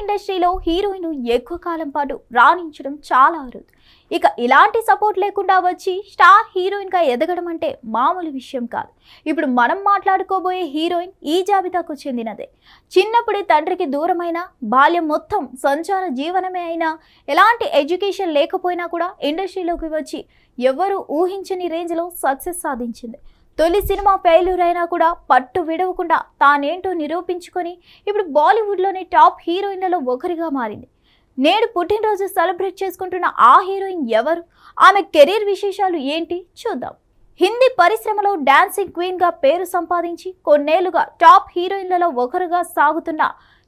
ఇండస్ట్రీలో హీరోయిన్ ఎక్కువ కాలం పాటు రాణించడం చాలా అరుదు. ఇక ఇలాంటి సపోర్ట్ లేకుండా వచ్చి స్టార్ హీరోయిన్గా ఎదగడం అంటే మామూలు విషయం కాదు. ఇప్పుడు మనం మాట్లాడుకోబోయే హీరోయిన్ ఈ జాబితాకు చెందినదే. చిన్నప్పుడే తండ్రికి దూరమైన బాల్యం మొత్తం సంచార జీవనమే అయినా ఎలాంటి ఎడ్యుకేషన్ లేకపోయినా కూడా ఇండస్ట్రీలోకి వచ్చి ఎవ్వరూ ఊహించని రేంజ్లో సక్సెస్ సాధించింది. తొలి సినిమా ఫెయిల్యూర్ అయినా కూడా పట్టు విడవకుండా తానేంటో నిరూపించుకొని ఇప్పుడు బాలీవుడ్లోని టాప్ హీరోయిన్లలో ఒకరిగా మారింది. నేడు పుట్టినరోజు సెలబ్రేట్ చేసుకుంటున్న ఆ హీరోయిన్ ఎవరు? ఆమె కెరీర్ విశేషాలు ఏంటి? చూద్దాం. హిందీ పరిశ్రమలో డాన్సింగ్ క్వీన్గా పేరు సంపాదించి కొన్నేళ్ళుగా టాప్ హీరోయిన్లలో ఒకరుగా సాగుతున్న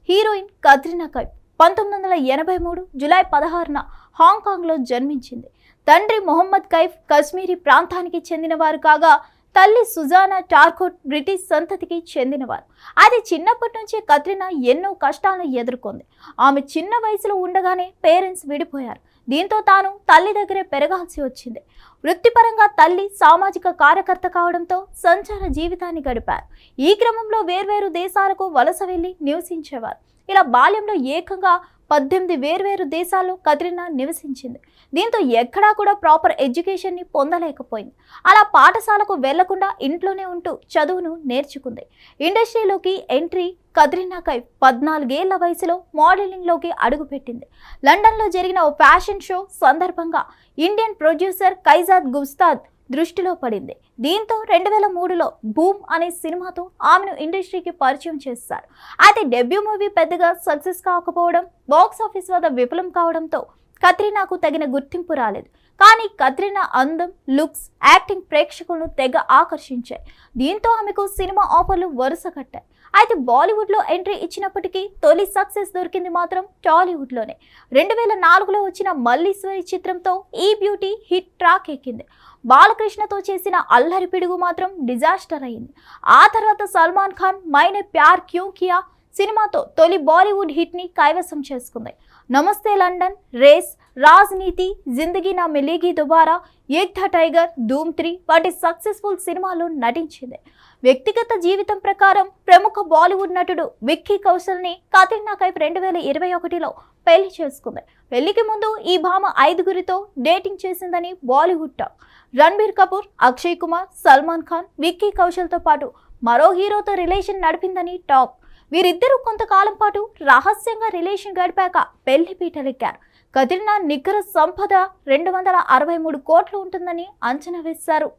హీరోయిన్ కత్రినా కైఫ్ పంతొమ్మిది వందల ఎనభై మూడు జులై పదహారున హాంకాంగ్లో జన్మించింది. తండ్రి మొహమ్మద్ కైఫ్ కశ్మీరీ ప్రాంతానికి చెందినవారు కాగా తల్లి సుజానా టార్కోట్ బ్రిటిష్ సంతతికి చెందినవారు. అది చిన్నప్పటి నుంచి కత్రినా ఎన్నో కష్టాలను ఎదుర్కొంది. ఆమె చిన్న వయసులో ఉండగానే పేరెంట్స్ విడిపోయారు. దీంతో తాను తల్లి దగ్గరే పెరగాల్సి వచ్చింది. వృత్తిపరంగా తల్లి సామాజిక కార్యకర్త కావడంతో సంచార జీవితాన్ని గడిపారు. ఈ క్రమంలో వేర్వేరు దేశాలకు వలస వెళ్ళి నివసించేవారు. ఇలా బాల్యంలో ఏకంగా పద్దెనిమిది వేర్వేరు దేశాల్లో కత్రినా నివసించింది. దీంతో ఎక్కడా కూడా ప్రాపర్ ఎడ్యుకేషన్ని పొందలేకపోయింది. అలా పాఠశాలకు వెళ్ళకుండా ఇంట్లోనే ఉంటూ చదువును నేర్చుకుంది. ఇండస్ట్రీలోకి ఎంట్రీ కత్రినా కైఫ్ పద్నాలుగేళ్ళ వయసులో మోడలింగ్లోకి అడుగుపెట్టింది. లండన్లో జరిగిన ఓ ఫ్యాషన్ షో సందర్భంగా ఇండియన్ ప్రొడ్యూసర్ కైజాద్ గుస్తాద్ దృష్టిలో పడింది. దీంతో రెండు వేల మూడులో బూమ్ అనే సినిమాతో ఆమెను ఇండస్ట్రీకి పరిచయం చేస్తారు అయితే డెబ్యూ మూవీ పెద్దగా సక్సెస్ కాకపోవడం బాక్స్ ఆఫీస్ వద్ద విఫలం కావడంతో కత్రినాకు తగిన గుర్తింపు రాలేదు. కానీ కత్రినా అందం లుక్స్ యాక్టింగ్ ప్రేక్షకులను తెగ ఆకర్షించాయి. దీంతో ఆమెకు సినిమా ఆఫర్లు వరుస కట్టాయి. అయితే బాలీవుడ్లో ఎంట్రీ ఇచ్చినప్పటికీ తొలి సక్సెస్ దొరికింది మాత్రం టాలీవుడ్లోనే రెండు వేల నాలుగులో వచ్చిన మల్లీశ్వరి చిత్రంతో ఈ బ్యూటీ హిట్ ట్రాక్ ఎక్కింది. బాలకృష్ణతో చేసిన అల్లరి పిడుగు మాత్రం డిజాస్టర్ అయింది ఆ తర్వాత సల్మాన్ ఖాన్ మైనే ప్యార్ క్యూ కియా సినిమాతో తొలి బాలీవుడ్ హిట్ని కైవసం చేసుకుంది. నమస్తే లండన్ రేస్ రాజనీతి జిందగీ నా మిలీగి దుబారా ఏక్ ద టైగర్ ధూమ్ త్రీ వంటి సక్సెస్ఫుల్ సినిమాలు నటించింది. వ్యక్తిగత జీవితం ప్రకారం ప్రముఖ బాలీవుడ్ నటుడు విక్కీ కౌశల్ని కత్రినా కైఫ్ రెండు వేల ఇరవై ఒకటిలో పెళ్ళి చేసుకుంది. పెళ్ళికి ముందు ఈ భామ ఐదుగురితో డేటింగ్ చేసిందని బాలీవుడ్ టాక్. రణబీర్ కపూర్ అక్షయ్ కుమార్ సల్మాన్ ఖాన్ విక్కీ కౌశల్తో పాటు మరో హీరోతో రిలేషన్ నడిపిందని టాక్. వీరిద్దరూ కొంతకాలం పాటు రహస్యంగా రిలేషన్ గడిపాక పెళ్ళి పీటలెక్కారు. కత్రినా నికర సంపద రెండు వందల అరవై మూడు కోట్లు ఉంటుందని అంచనా వేశారు.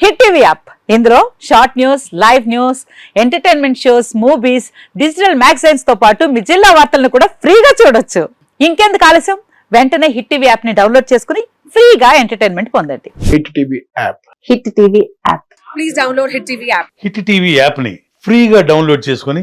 Hit TV app. ఇందులో short news live news entertainment shows movies digital మ్యాగజైన్స్తో పాటు మీ జిల్లా వార్తలను కూడా ఫ్రీగా చూడొచ్చు. ఇంకెందుకు ఆలస్యం? వెంటనే హిట్ టీవీ యాప్ని డౌన్లోడ్ చేసుకుని ఫ్రీగా ఎంటర్టైన్మెంట్ పొందండి. Hit TV app. Hit TV app. Please download Hit TV app. Hit TV యాప్ని ఫ్రీగా డౌన్లోడ్ చేసుకొని